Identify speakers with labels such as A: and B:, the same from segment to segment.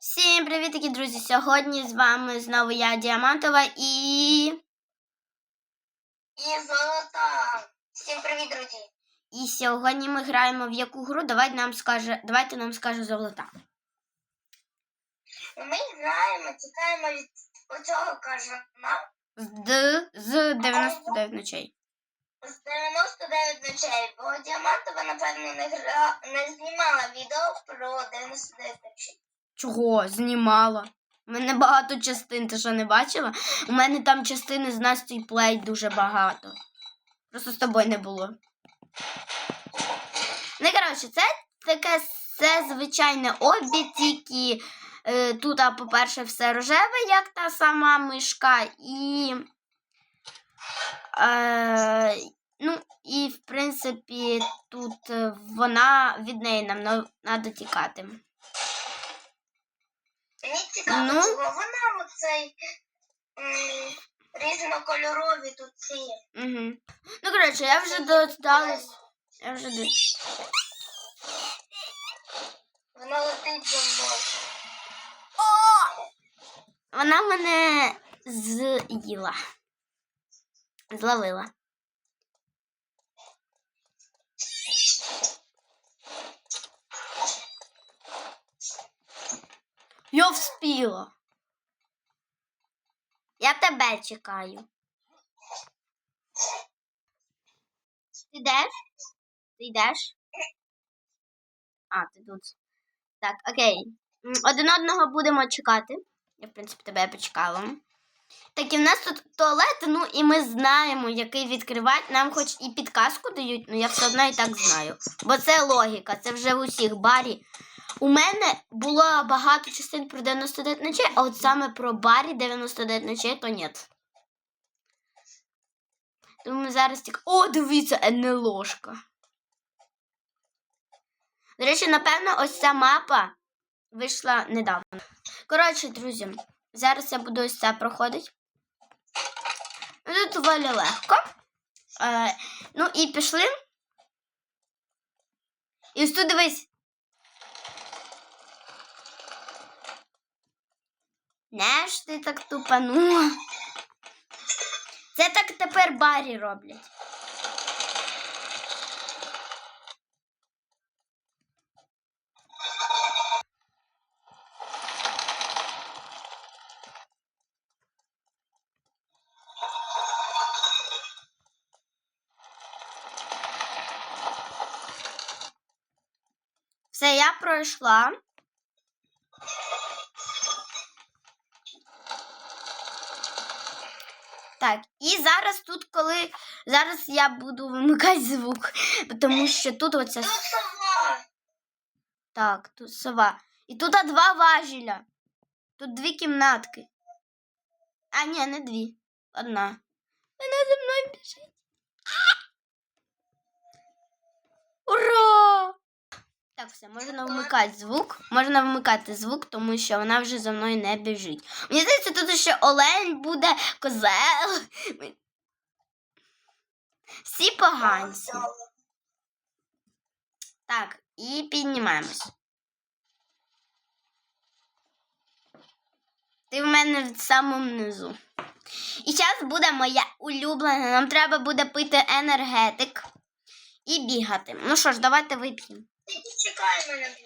A: Всім привіт, такі друзі! Сьогодні з вами знову я Діамантова і.
B: І золота. Всім привіт, друзі.
A: І сьогодні ми граємо в яку гру? Давайте нам скаже, давайте нам скаже золота.
B: Ми граємо, тікаємо від оцього кажана
A: З Д з 99 ночей.
B: з 99 ночей, бо Діамантова, напевно, не гра... не знімала відео про 99 ночей.
A: Чого? Знімала. У мене багато частин, ти що не бачила? У мене там частини з Настю Плей дуже багато. Просто з тобою не було. Ну, коротше, це таке все звичайне обі, тільки е, тут, по-перше, все рожеве, як та сама мишка, і. Е, ну, і, в принципі, тут е, вона від неї нам треба тікати.
B: Мені цікаво,
A: Ну?
B: чого вона оцей м, різнокольорові тут ці.
A: Угу. Ну, коротше, я вже додалась. Я вже до...
B: Вона летить за мною.
A: Вона мене з'їла. Зловила. Я вспіла. Я тебе чекаю. Ти йдеш? Ти йдеш? А, ти тут. Так, окей. Один одного будемо чекати. Я, в принципі, тебе почекала. Так, і в нас тут туалет, ну і ми знаємо, який відкривати. Нам хоч і підказку дають, але я все одно і так знаю. Бо це логіка, це вже в усіх барі. У мене було багато частин про 99 ночей, а от саме про барі 99 ночей, то ні. Тому зараз тільки. О, дивіться, НЛОшка. До речі, напевно, ось ця мапа вийшла недавно. Коротше, друзі, зараз я буду ось це проходити. Ну, Тут доволі легко. Е, ну і пішли. І ось тут дивись. Не ж ти так тупанула. Це так тепер барі роблять. Все, я пройшла. Так, і зараз тут, коли зараз я буду вимикати звук, тому що тут оця
B: Тут сова.
A: так, тут сова. І тут два важеля. Тут дві кімнатки. А, ні, не дві. Одна. Вона за мною біжить. Ура! Так, все, можна вмикати звук. Можна вмикати звук, тому що вона вже за мною не біжить. Мені здається, тут ще олень буде, козел. Всі поганці. Так, і піднімаємось. Ти в мене в самому низу. І зараз буде моя улюблена. Нам треба буде пити енергетик і бігати. Ну що ж, давайте вип'ємо.
B: Ти чекай мене.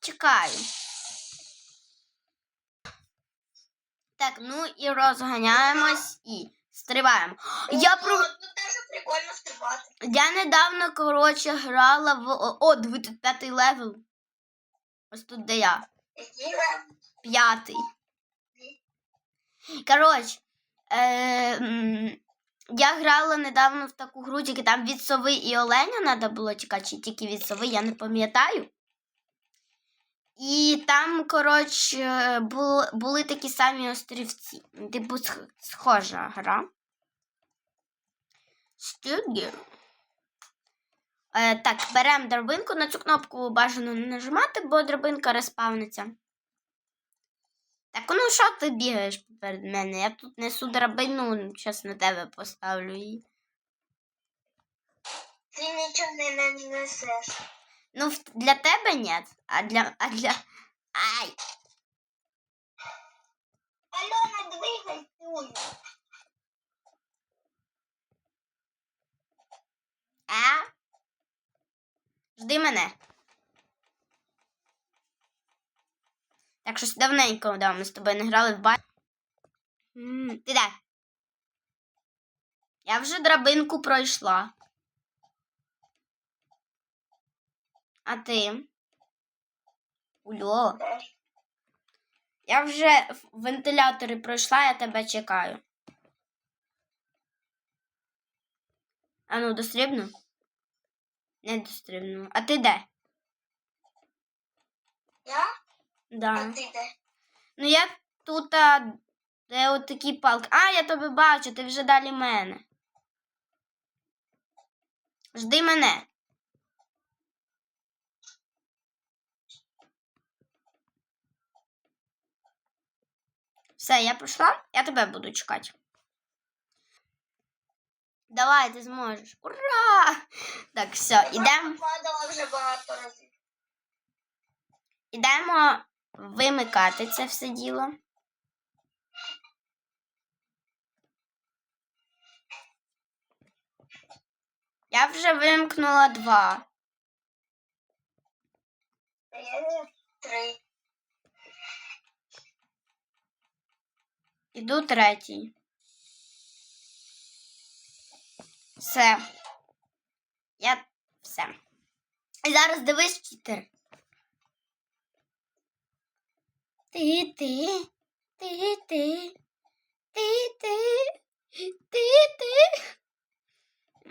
A: Чекаю. Так, ну і розганяємось і стрибаємо. Я про.
B: Прикольно стрибати.
A: Я недавно, коротше, грала в. О, диви, тут п'ятий левел. Ось тут де я.
B: Який лев?
A: П'ятий. Коротше, е, я грала недавно в таку гру, тільки там від сови і оленя треба було тікати, чи тільки від сови, я не пам'ятаю. І там, коротше, були, були такі самі острівці. Типу, схожа гра. Studio. Е, так, беремо драбинку. На цю кнопку бажано не нажимати, бо драбинка респавниться. Так, ну що ти бігаєш перед мене? Я тут несу драбину, зараз на тебе поставлю її.
B: Ти нічого не, не несеш.
A: Ну, для тебе ні, а для. А для. Ай!
B: пригай тую.
A: А? Жди мене. Так щось давненько да, ми з тобою не грали в бар. М, Ти де? Я вже драбинку пройшла. А ти? Ульо. Я вже в вентилятори пройшла, я тебе чекаю. А ну, дострибну? Не дострибну. А ти де?
B: Я?
A: Да.
B: А ти де?
A: Ну я тут, а, де от такі палки. А, я тебе бачу, ти вже далі мене. Жди мене. Все, я прийшла, я тебе буду чекати. Давай, ти зможеш. Ура! Так, все, ідемо.
B: Падала вже багато разів.
A: Ідемо вимикати це все діло. Я вже вимкнула два.
B: Я не три.
A: Іду третій. Все. Я все. І зараз дивись чотири. Ти, ти, ти, ти, ти, ти, ти, ти.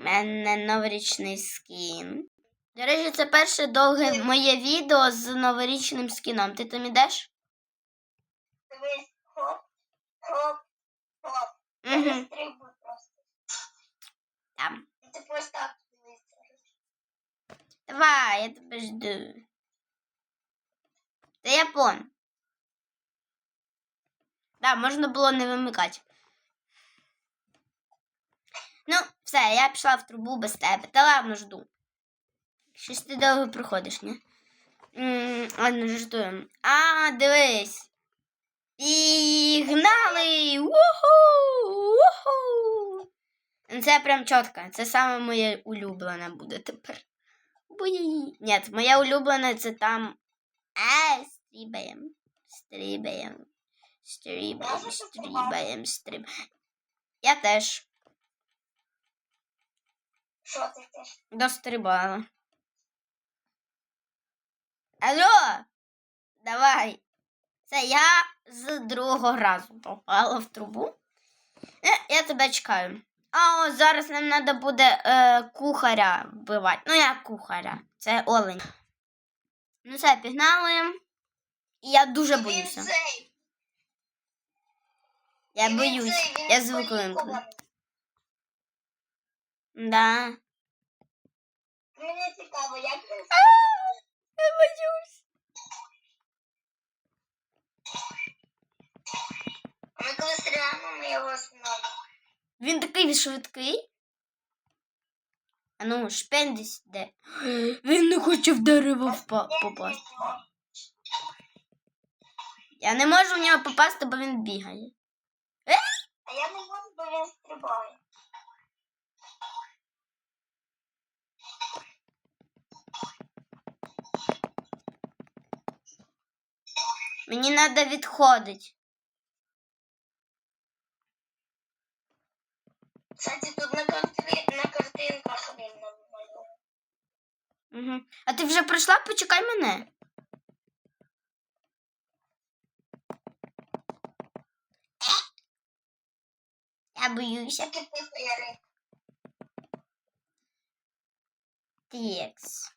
A: Мене новорічний скін. До речі, це перше довге моє відео з новорічним скіном. Ти там ідеш?
B: Дивись, хоп, хоп, хоп.
A: Угу.
B: просто.
A: Там.
B: Ти так.
A: Давай, я тебе жду. Це япон. Да, можна було не вимикати. Ну, все, я пішла в трубу без тебе. Та ладно, жду. Щось ти довго проходиш, ні? Ладно, жартуємо. А, дивись. Пігнали! Уху! Уху! Ну, Це прям чітко. Це саме моє улюблене буде тепер. Ні, моя улюблена це там. А, стрібаєм. Стрібаєм. Стрібаєм,
B: Можеш
A: стрібаєм. Я теж
B: Що ти теж?
A: дострибала. Алло! Давай. Це я з другого разу попала в трубу. Е, Я тебе чекаю. А о, зараз нам треба буде е, кухаря вбивати. Ну, як кухаря? Це олень. Ну все, пігнали. І я дуже боюся. Я боюсь. Я звук вимкну. Да.
B: Мені цікаво, як він
A: Я боюсь.
B: Коли стріляємо, ми його знову.
A: Він такий швидкий. А ну, шпендись де. Він не хоче в дерево впа- попасти. Я не можу в нього попасти, бо він бігає.
B: А я не можу, бо він стрибає.
A: Мені треба відходити.
B: Кстати, тут на, карти... на картинках він.
A: Угу. А ти вже прийшла? Почекай мене. Я боюся. Текс.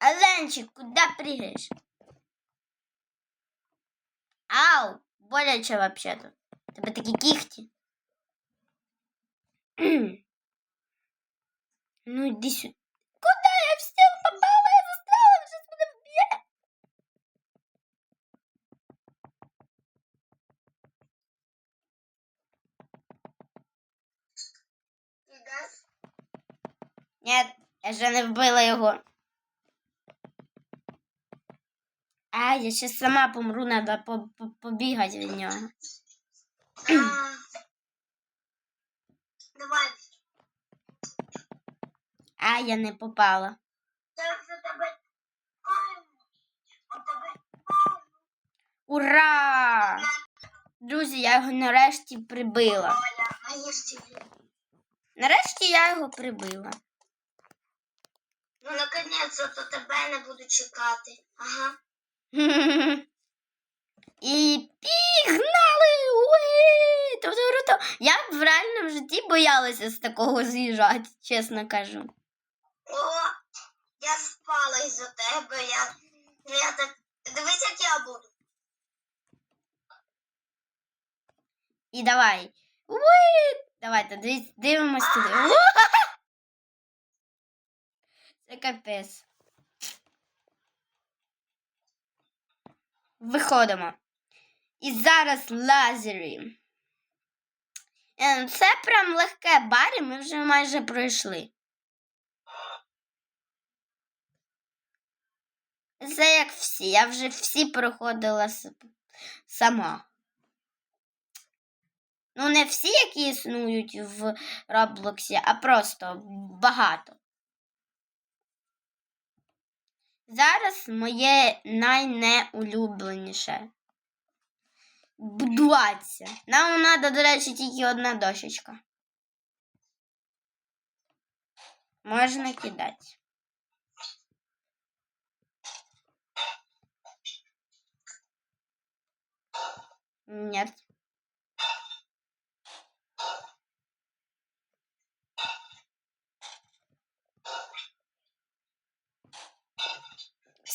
A: Оленчик, куда прыгаешь? Ау, боляче вообще-то. Тебе такі кіхті. ну, іди сюди. Куда я в стіл попала? Я застряла, він щас мене вб'є.
B: Ідеш?
A: Ні, я ще не вбила його. А, я ще сама помру, треба по- по- побігати від нього.
B: А. Давай.
A: А, я не попала. Ура! Друзі, я його нарешті прибила. Нарешті я його прибила.
B: Ну, наконец-то тебе не буду чекати. Ага.
A: І пігнали! Я б в реальному житті боялася з такого з'їжджати, чесно кажу.
B: О, я спала із-за тебе. Я, я так. Дивись, як я буду.
A: І давай. Уи! Давайте дивимось туди. Це капець. Виходимо. І зараз лазери. Е, ну, Це прям легке барі, ми вже майже пройшли. Це як всі. Я вже всі проходила сама. Ну, не всі, які існують в Роблоксі, а просто багато. Зараз моє найнеулюбленіше. Будуватися. Нам треба, до речі, тільки одна дощечка. Можна кидати. Нет.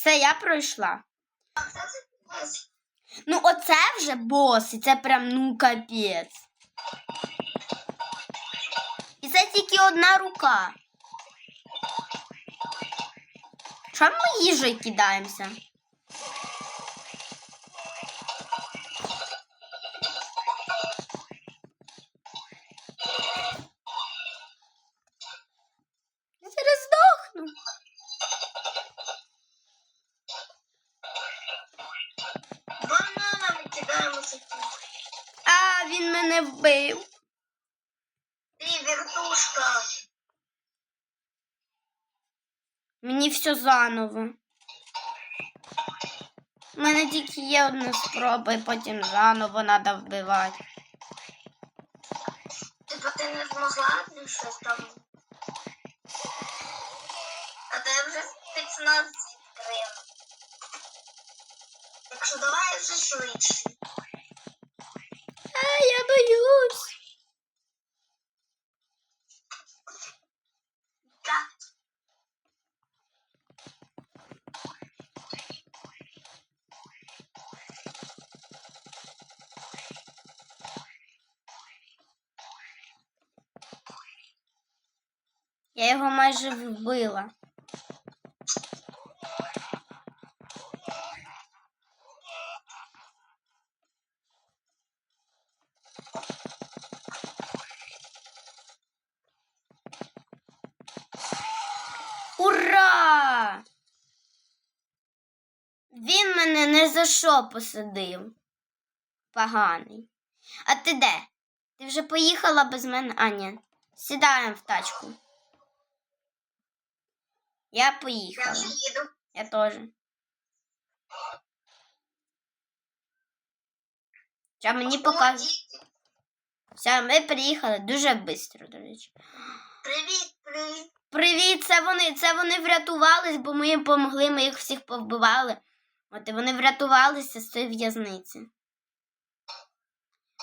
A: Все, я пройшла. Ну, оце вже бос, і це прям ну капець. І це тільки одна рука. Чому ми їжею кидаємося? Він мене вбив.
B: Ти вертушка.
A: Мені все заново. У мене тільки є одна спроба, і потім заново треба вбивати.
B: Типа ти не змогла щось там. А ти вже спецназ відкрив. Так що давай вже швидше.
A: Боюсь.
B: Так.
A: Я його майже вбила. Ура! Він мене не за що посадив. Поганий. А ти де? Ти вже поїхала без мене? А, ні. Сідаємо в тачку. Я
B: Я
A: поїхала.
B: вже їду.
A: Я теж. Що мені показує? Все, ми приїхали дуже швидко, до речі.
B: Привіт, привіт.
A: Привіт, це вони. Це вони врятувались, бо ми їм допомогли, ми їх всіх повбивали. От і вони врятувалися з цієї в'язниці.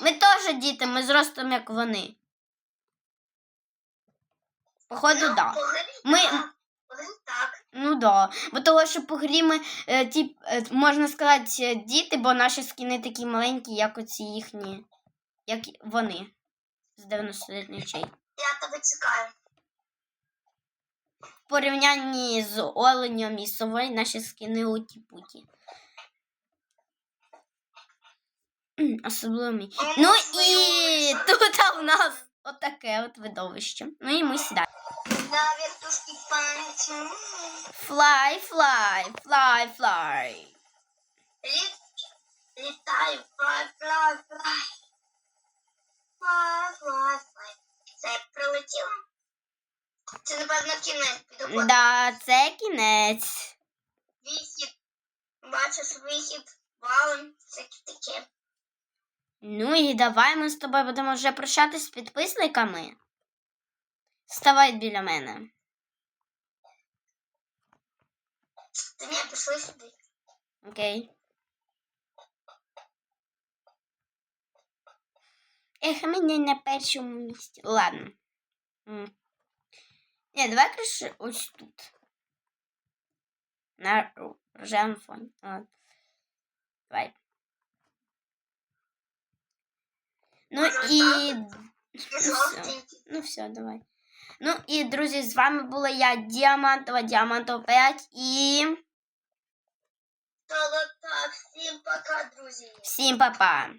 A: Ми теж діти, ми зростом, як вони. Походу,
B: Ну,
A: так. Да. Ми-
B: так.
A: Ну да. Бо того, що по грі ми, е, ті, е, можна сказати, діти, бо наші скіни такі маленькі, як оці їхні, як вони з 99 нічей.
B: Я тебе чекаю.
A: В порівнянні з оленем і совою наші скини уті-путі. Особливо мій. Ну і тут у нас отаке от видовище. Ну і ми сідаємо. Fly, fly, fly, fly.
B: флай, флай, флай. Літаю, напевно, кінець.
A: Да, це кінець.
B: Вихід. Бачиш, вихід, валим, всяке таке.
A: Ну і давай ми з тобою будемо вже прощатись з підписниками. Ставай біля мене.
B: Та ні, пішли сюди.
A: Окей. Ех, мені на першому місці. Ладно. М. Ні, давай краще ось тут. На ру- рожевому фоні. От. Давай. Ну
B: Може,
A: і.
B: І
A: все.
B: жовтенький.
A: Ну все, давай. Ну і, друзі, з вами була я, Діамантова, Діамантова 5 і
B: Золота. Всім пока, друзі.
A: всім па-па!